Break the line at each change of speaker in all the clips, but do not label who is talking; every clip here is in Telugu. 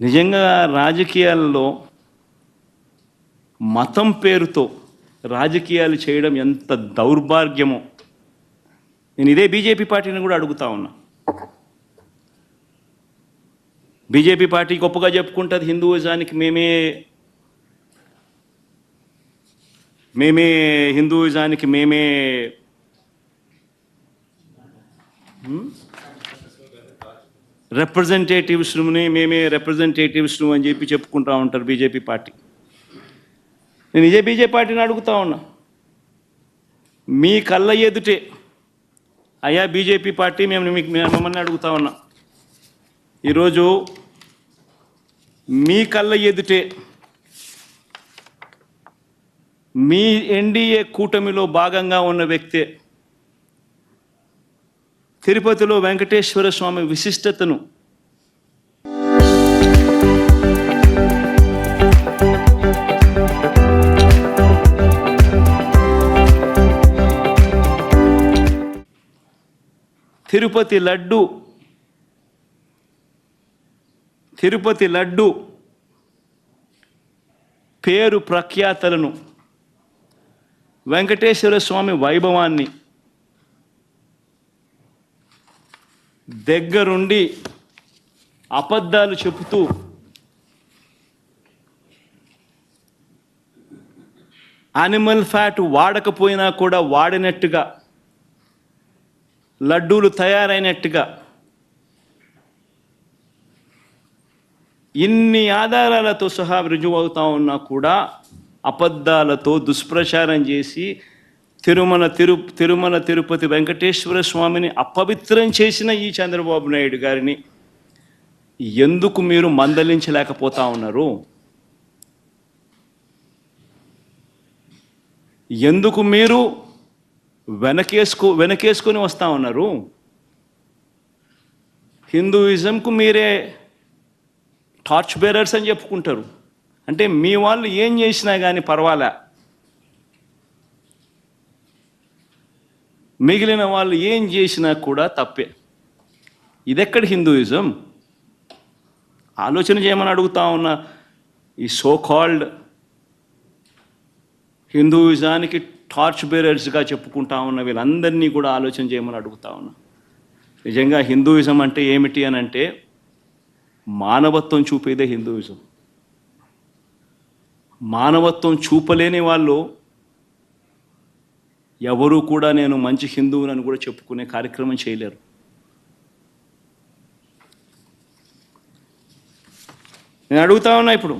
నిజంగా రాజకీయాల్లో మతం పేరుతో రాజకీయాలు చేయడం ఎంత దౌర్భాగ్యమో. నేను ఇదే బీజేపీ పార్టీని కూడా అడుగుతా ఉన్నా. బీజేపీ పార్టీ గొప్పగా చెప్పుకుంటుంది హిందూయిజానికి మేమే మేమే హిందూయిజానికి మేమే రిప్రజెంటేటివ్స్ని మేమే రిప్రజెంటేటివ్స్ను అని చెప్పి చెప్పుకుంటా ఉంటారు బీజేపీ పార్టీ. నేను ఇదే బీజేపీ పార్టీని అడుగుతా ఉన్నా. మీ కళ్ళ ఎదుటే అయ్యా బీజేపీ పార్టీ మేము మీకు మిమ్మల్ని అడుగుతా ఉన్నా. ఈరోజు మీ కళ్ళ ఎదుటే మీ ఎన్డీఏ కూటమిలో భాగంగా ఉన్న వ్యక్తే తిరుపతిలో వెంకటేశ్వర స్వామి విశిష్టతను. తిరుపతి లడ్డు. తిరుపతి లడ్డు పేరు ప్రఖ్యాతలను. వెంకటేశ్వర స్వామి వైభవాన్ని. దగ్గరుండి అబద్ధాలు చెబుతూ యానిమల్ ఫ్యాట్ వాడకపోయినా కూడా వాడినట్టుగా లడ్డూలు తయారైనట్టుగా ఇన్ని ఆధారాలతో సహా రుజువు అవుతా ఉన్నా కూడా అబద్ధాలతో దుష్ప్రచారం చేసి తిరుమల తిరు తిరుమల తిరుపతి వెంకటేశ్వర స్వామిని అపవిత్రం చేసిన ఈ చంద్రబాబు నాయుడు గారిని ఎందుకు మీరు మందలించలేకపోతా ఉన్నారు? ఎందుకు మీరు వెనకేసుకో వెనకేసుకొని వస్తూ ఉన్నారు? హిందూయిజంకు మీరే టార్చ్ బేరర్స్ అని చెప్పుకుంటారు. అంటే మీ వాళ్ళు ఏం చేసినా కానీ పర్వాలే. మిగిలిన వాళ్ళు ఏం చేసినా కూడా తప్పే. ఇదెక్కడ హిందూయిజం? ఆలోచన చేయమని అడుగుతా ఉన్న ఈ సో కాల్డ్ హిందూయిజానికి టార్చ్ బేరర్స్గా చెప్పుకుంటా ఉన్న వీళ్ళందరినీ కూడా ఆలోచన చేయమని అడుగుతా ఉన్నా. నిజంగా హిందూయిజం అంటే ఏమిటి అని అంటే మానవత్వం చూపేదే హిందూయిజం. మానవత్వం చూపలేని వాళ్ళు ఎవరు కూడా నేను మంచి హిందువునని కూడా చెప్పుకునే కార్యక్రమం చేయలేరు. నేను అడుగుతా ఉన్నా ఇప్పుడు.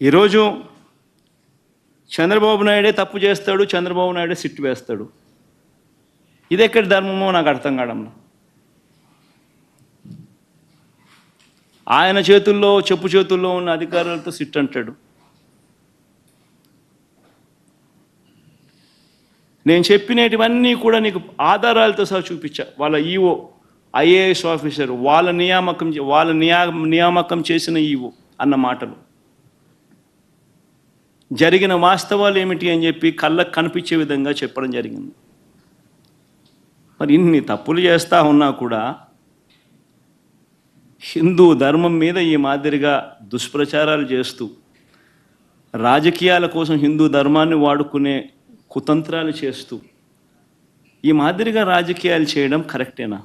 ఈరోజు చంద్రబాబు నాయుడే తప్పు చేస్తాడు చంద్రబాబు నాయుడే సిట్టు వేస్తాడు. ఇది ఎక్కడి ధర్మమో నాకు అర్థం కావడంలో ఆయన చేతుల్లో చెప్పు చేతుల్లో ఉన్న అధికారులతో సిట్ అంటాడు నేను చెప్పినటివన్నీ కూడా నీకు ఆధారాలతో సహా చూపించా. వాళ్ళ ఈఓ ఐఏఎస్ ఆఫీసర్ వాళ్ళ నియామకం వాళ్ళ నియా నియామకం చేసిన ఈఓ అన్న మాటలు. జరిగిన వాస్తవాలు ఏమిటి అని చెప్పి కళ్ళకు కనిపించే విధంగా చెప్పడం జరిగింది. మరి ఇన్ని తప్పులు చేస్తూ ఉన్నా కూడా హిందూ ధర్మం మీద ఈ మాదిరిగా దుష్ప్రచారాలు చేస్తూ రాజకీయాల కోసం హిందూ ధర్మాన్ని వాడుకునే కుతంత్రాలు చేస్తూ ఈ మాదిరిగా రాజకీయాలు చేయడం కరెక్టేనా?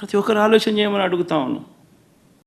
ప్రతి ఒక్కరు ఆలోచన చేయమని అడుగుతా ఉన్నాం.